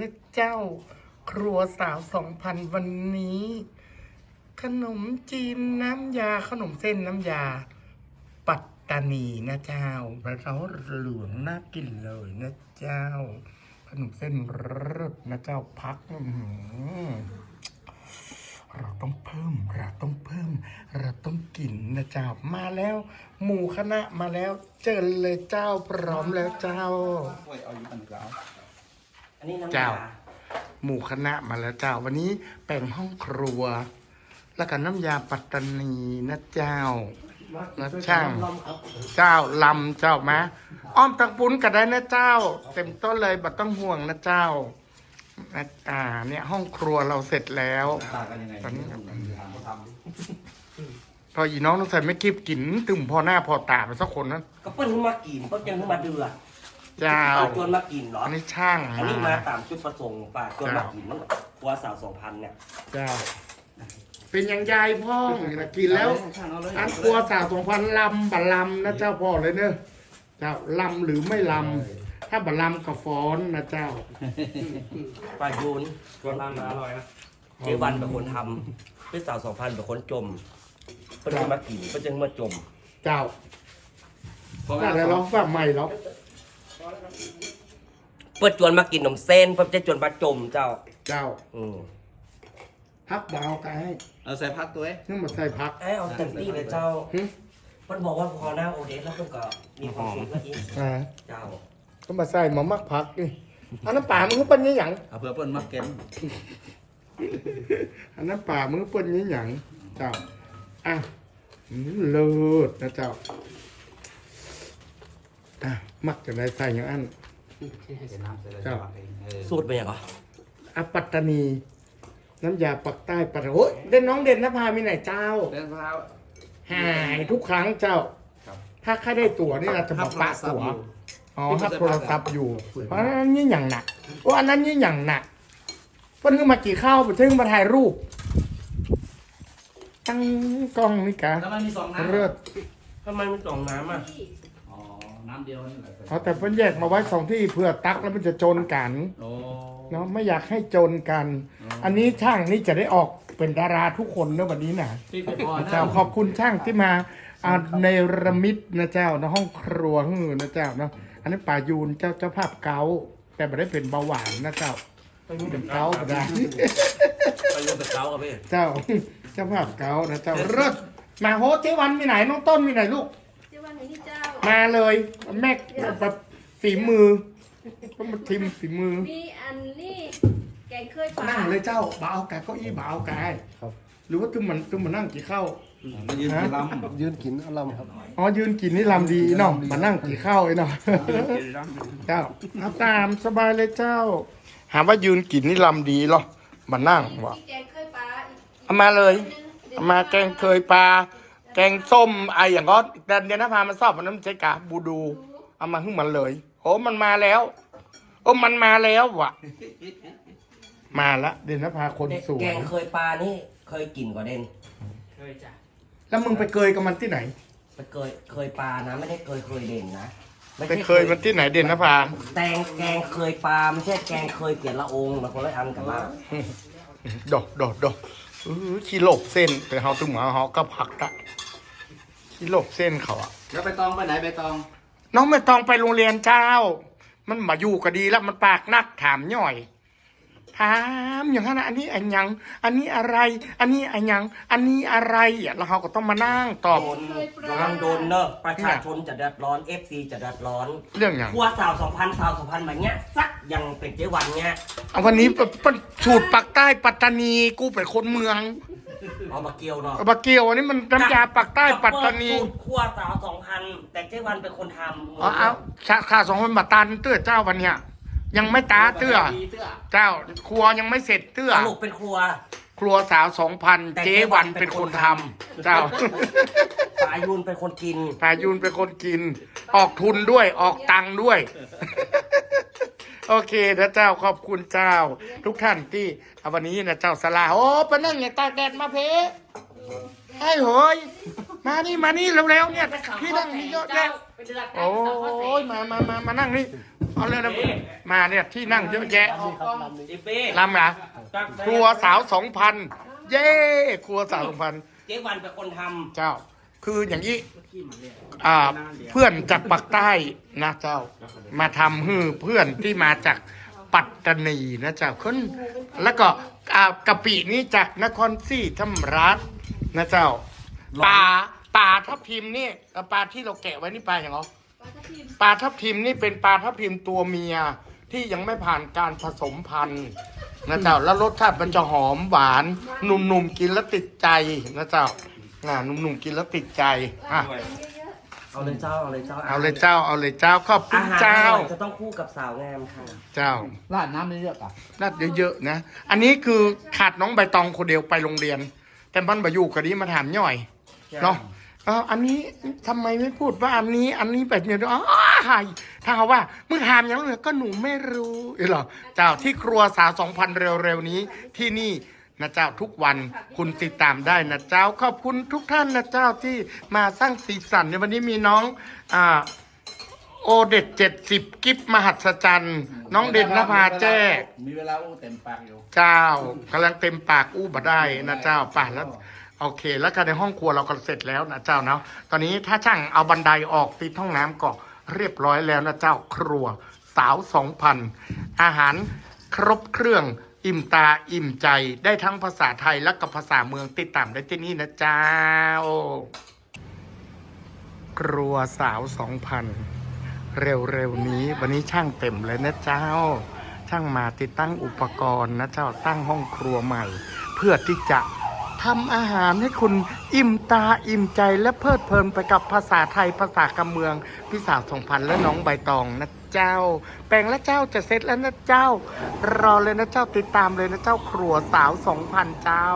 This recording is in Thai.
นะเจ้าครัวสาวสองพันวันนี้ ขนมจีนน้ำยาขนมเส้นน้ำยา ปัตตานีนะเจ้าเราเหลืองน่ากินเลยนะเจ้า ขนมเส้นรสนะเจ้าพักเราต้องเพิ่ม เราต้องเพิ่ม เราต้องกินนะเจ้ามาแล้ว หมู่คณะมาแล้ว เจอเลยเจ้าพร้อมแล้วเจ้า เอาอยู่กันกล้ว อันนี้น้ำเจ้า ยาหมู่คณะมาแล้วเจ้า วันนี้แป่งห้องครัว แล้วก็น้ำยาปัตตานีนะเจ้า แล้วช่างเจ้าลำเจ้ามาอ้อมตักปุ้นก็ได้นะเจ้า เต็มต้นเลยบัดต้องห่วงนะเจ้านะอ่า เนี่ยห้องครัวเราเสร็จแล้ว ต่างกันยังไงตอนนี้ ทำก็ทำดิพออีน้องต้องใส่ไม่คลิปกินตึมพอหน้าพอตาไปสักคนนะก็เปิ้ลขึ้นมากินเปิ้ลยังขึ้นมาเดือด เจ้าเอาจนมากินเหรออันนี้ช่างอันนี้มามาตามจุดประสงค์ป่ะจนมากินนั่นครัวสาวสองพันเนี่ยเจ้า เป็นยังยายพ่องนี่นะกินแล้วช่างเอาเลยอันครัวสาวสองพันลำบัลลำนะเจ้าพ่อเลยเนอะเจ้าลำหรือไม่ลำถ้าบัลลำกับฟ้อนนะเจ้า ปลายูนตัวร้านมาอร่อยนะเจวันเป็นคนทำพี่สาวสองพันเป็นคนจมเปิ้ลขึ้นมากินเปิ้ลยังมาจม เจ้าเพราะน่าว่าจะร้องแบบใหม่หรอก เปิ้ลจวนมากินขนมเส้นเปิ้ลจะจวนมาจมเจ้า เจ้าอืมพักดาวกายเอาใส่พักตัวเองนึกมาใส่พักให้เอาเต็มที่เลยเจ้าหึเปิ้ลบอกว่าพอหน้าโอเดสแล้วเปิ้ลก็มีความสุขแล้วอีกอ่าเจ้าก็มาใส่หมามักพักนี่อันนั้นป่ามึงก็เป็นยี่หยังเอาเพื่อเปิ้ลมาเก็บอันนั้นป่ามึงก็เป็นยี่หยังเจ้าอะอืมเลิศนะเจ้า อะมักจะได้ใส่อย่างอันใส่น้ำใส่อะไรเจ้าเองเออสูตรเป็นยังไงอะปัตตานี น้ำยาปักใต้ปัตตานีโอ้ยเด่นน้องเด่นนภามีไหนเจ้าเล่นพร้าว หายทุกครั้งเจ้า ครับ ถ้าใครได้ตั๋วนี่เราจะมาปะตั๋วอ๋อถ้าโทรศัพท์อยู่ เพราะอันนั้นนี่อย่างหนักโอ้อันนั้นนี่อย่างหนักเพิ่นขึ้นมากี่ข้าวเพิ่งมาถ่ายรูป ตั้งกล้องนี่กะแล้วมันมีสองน้ำเลิศทำไมมันสองน้ำอะอ๋อ น้ำเดียวนี่แหละอ๋อแต่เพิ่นแยกมาไว้สองที่เพื่อตักแล้วมันจะจนกันโอ้ เนาะไม่อยากให้จนกันอันนี้ช่างนี่จะได้ออกเป็นดาราทุกคนเนอะวันนี้นะพี่ไปพอนะเจ้าขอบคุณช่างที่มาอ่าในระมิดนะเจ้าในห้องครัวข้างอื่นนะเจ้าเนาะอันนี้ป่ายูนเจ้าเจ้าภาพเกาต์แต่ไม่ได้เป็นเบาหวานนะเจ้าเป็นเกาต์ก็ได้ ไปรวมกับเขากับพี่เจ้าเจ้าภาพเกาต์นะเจ้าเลิศมาโฮสเจวันมีไหนน้องต้นมีไหนลูก เจ้าวันนี้เจ้า มาเลยแม่แบบฝีมือก็มาทิมฝีมือ มีอันนี้แกงเคยปลานั่งเลยเจ้าบ่าวกายเก้าอี้บ่าวกายหรือว่าตุ้มมันตุ้มมันนั่งกี่เข้ามายืนกินลำยืนกินอารมณ์ครับ อ๋อยืนกินนี่ลำดีเนาะมานั่งกี่ข้าวไอ้เนาะเจ้าเอาตามสบายเลยเจ้า หาว่ายืนกินนี่ลำดีเหรอมานั่งวะมีแกงเคยปลาอีกเอามาเลยเอามาแกงเคยปลา แกงส้มไออย่างก็แต่เดี๋ยวนะพามันสอบมันน้ำใจกะบูดู เอามาขึ้นมันเลย โอ้มันมาแล้ว โอ้มันมาแล้ววะมาละเดี๋ยวนะพาคนสวแกยงเคยปลานี่เคยกินกว่าเด่นเคยจ้ะแล้วมึงไปเกยกับมันที่ไหน ไปเคยเคยปลานะ ไม่ได้เคยเคยเด่นนะม่ไปใช่เคยมันที่ไหนเด่นนะพาแตงแกงเคยปลาไม่ใช่แกงเคยเกลียดละองค์มันคนละอันกันมาดอกดอกดอกเออขี้โลกเส้นแต่เขาตุ้มหาเขาก็ผักละ ขี้โลกเส้นเขาอะแล้วไปตองไปไหนไปตองน้องไม่ต้องไปโรงเรียนเจ้า มันมาอยู่ก็ดีแล้วมันปากนักถามย่อย ถามอย่างนั้นนะอันนี้อันยัง อันนี้อะไร อันนี้อันยัง อันนี้อะไรอะแล้วเขาก็ต้องมานั่งตอบ โดนระวังโดนเนอะประชาชนจะเดือดร้อน FC จะเดือดร้อนเรื่องอย่าง ครัวสาวสองพันสาวสองพันแบบเนี้ยสักยังเป็นเจ๊วันเนี้ย เอาวันนี้เป็นสูตรปักใต้ปัตตานีกูเป็นคนเมือง เอามาเกี่ยวเนาะบะเกียวอันนี้มันน้ำยาปักใต้ปัตตานีสูตรครัวสาวสองพันแต่เจ๊วันเป็นคนทำเอาเอาค่าสองคนมาตันเตื้อเจ้าวันเนี้ยยังไม่ตาเตื้อเตื้อ เจ้าครัวยังไม่เสร็จเตื้อสรุปเป็นครัว ครัวสาวสองพันแต่เจ๊วันเป็นคนทำเจ้าปลายุนเป็นคนกินพายุนเป็นคนกิน ออกทุนด้วยออกตังค์ด้วย โอเคนะเจ้าขอบคุณเจ้า ทุกท่านที่เอาวันนี้นะเจ้าสลาโอ้ไปนั่งอย่าตากแดดมาเพไอ้โหยมานี่มานี่เร็วๆเนี่ยพี่นั่งนี่เยอะแยะโอ้ยมามามามานั่งนี่เอาเลยนะมาเนี่ยที่นั่งเยอะแยะนี่ครับลำนี้จิเป้ลำเหรอตักครัวสาวสองพันเย้ครัวสาวสองพันเจ๊วันเป็นคนทเจ้า คืออย่างนี้ขี้มันเนี่ยอ่าเพื่อนจากปากใต้นะเจ้า มาทำฮือเพื่อนที่มาจากปัตตานีนะเจ้าคนแล้วก็อ่ากะปินี่จากนครศรีธรรมราชนะเจ้าปลาปลาทับทิมนี่เอ่อปลาที่เราแกะไว้นี่ปลาอย่างเหรอปลาทับทิมปลาทับทิมนี่เป็นปลาทับทิมตัวเมียที่ยังไม่ผ่านการผสมพันธุ์นะเจ้าแล้วรสชาติมันจะหอมหวานหนุ่มๆกินแล้วติดใจนะเจ้า น่ะหนุ่มๆกินแล้วติดใจอะเต็มเยอะำเอาเลยเจ้า เอาเลยเจ้าเอาเลยเจ้าเอาเลยเจ้าขอบคุอาณหารเจ้า อร่อยจะต้องคู่กับสาวงามค่ะ เจ้าราดน้ำไม่เยอะอะน่าเยอะๆนะ อันนี้คือขาดน้องใบตองคนเดียวไปโรงเรียน แต่มันบาอยู่กับนี้มาถามย่อยเนาะเอออันนี้ทำไมไม่พูดว่าอันนี้อันนี้แบบเนี้ยอ๋อหายถ้าเขาว่ามึงถามอย่างนั้นเลยก็หนูไม่รู้เหรอเจ้าที่ครัวสาวสองพันเร็วๆนี้ที่นี่ นะเจ้าทุกวันคุณติดตามได้นะเจ้าขอบคุณทุกท่านนะเจ้าที่มาสร้างสีสันในวันนี้มีน้องอ่าโอเด็ดเจ็ดสิบกิฟมหัศจรรย์ น้องเด่นนภาแจ้ มีเวลาอู้เต็มปากอยู่ เจ้ากำลังเต็มปากอู้บ่ได้นะเจ้าป่าแล้วโอเค แล้วก็ในห้องครัวเราก็เสร็จแล้วนะเจ้าเนาะตอนนี้ถ้าช่างเอาบันไดออกติดห้องน้ำก็เรียบร้อยแล้วนะเจ้าครัวสาวสองพันอาหารครบเครื่อง อิ่มตาอิ่มใจได้ทั้งภาษาไทยและกับภาษาเมืองติดตามได้ที่นี่นะเจ้า ครัวสาวสองพันเร็วๆนี้วันนี้ช่างเต็มเลยนะเจ้า ช่างมาติดตั้งอุปกรณ์นะเจ้าตั้งห้องครัวใหม่ เพื่อที่จะ ทำอาหารให้คุณอิ่มตาอิ่มใจและเพลิดเพลินไปกับภาษาไทยภาษากำเมืองพี่สาวสองพันและน้องใบตองนะเจ้า แปลงและเจ้าจะเสร็จแล้วนะเจ้า รอเลยนะเจ้าติดตามเลยนะเจ้าครัวสาวสองพันเจ้า